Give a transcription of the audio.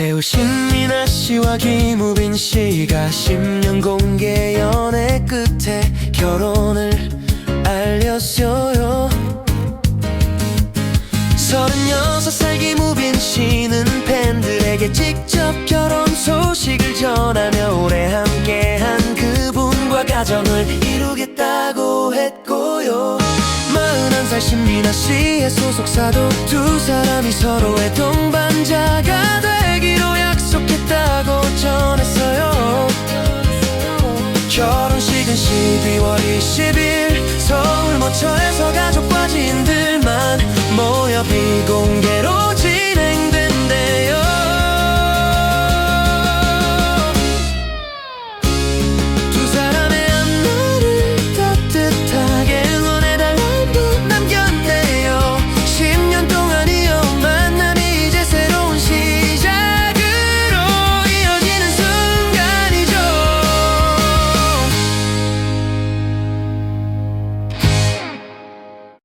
배우 신민아 씨와 김우빈 씨가 10년 공개 연애 끝에 결혼을 알렸어요. 36살 김우빈 씨는 팬들에게 직접 결혼 소식을 전하며 오래 함께한 그분과 가정을 이루겠다고 했고요. 41살 신민아 씨의 소속사도 두 결혼식은 12월 20일 서울 모처에서 가족과 지인들만 모여 비공